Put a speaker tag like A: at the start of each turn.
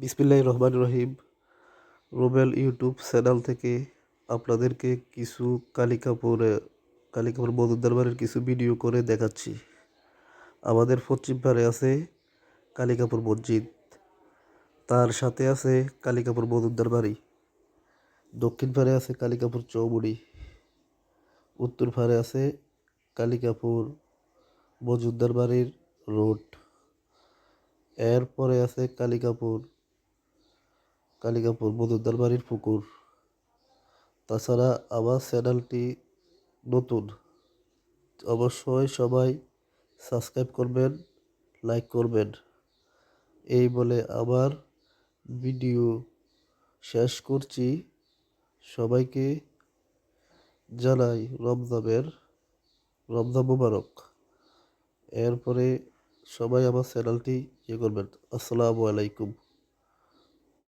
A: বিসমিল্লাহির রহমান রহিম। রোবেল ইউটিউব চ্যানেল থেকে আপনাদেরকে কিছু কালিকাপুরে, কালিকাপুর মধুর দরবারের কিছু ভিডিও করে দেখাচ্ছি। আমাদের পশ্চিম পারে আছে কালিকাপুর মসজিদ। তার সাথে আছে কালিকাপুর মধুর দরবারি দক্ষিণ পারে আছে কালিকাপুর চৌমুড়ি। উত্তর পারে আছে কালিকাপুর মজুদ্দার বাড়ির রোড। এরপরে আছে কালিকাপুর কালিকাপুর মধুদ্দার বাড়ির পুকুর। তাছাড়া আমার চ্যানেলটি নতুন, অবশ্যই সবাই সাবস্ক্রাইব করবেন, লাইক করবেন। এই বলে আমার ভিডিও শেষ করছি। সবাইকে জানাই রমজানের, রমজান মুবারক। এরপরে সবাই আমার চ্যানেলটি ইয়ে করবেন। আসসালামু আলাইকুম।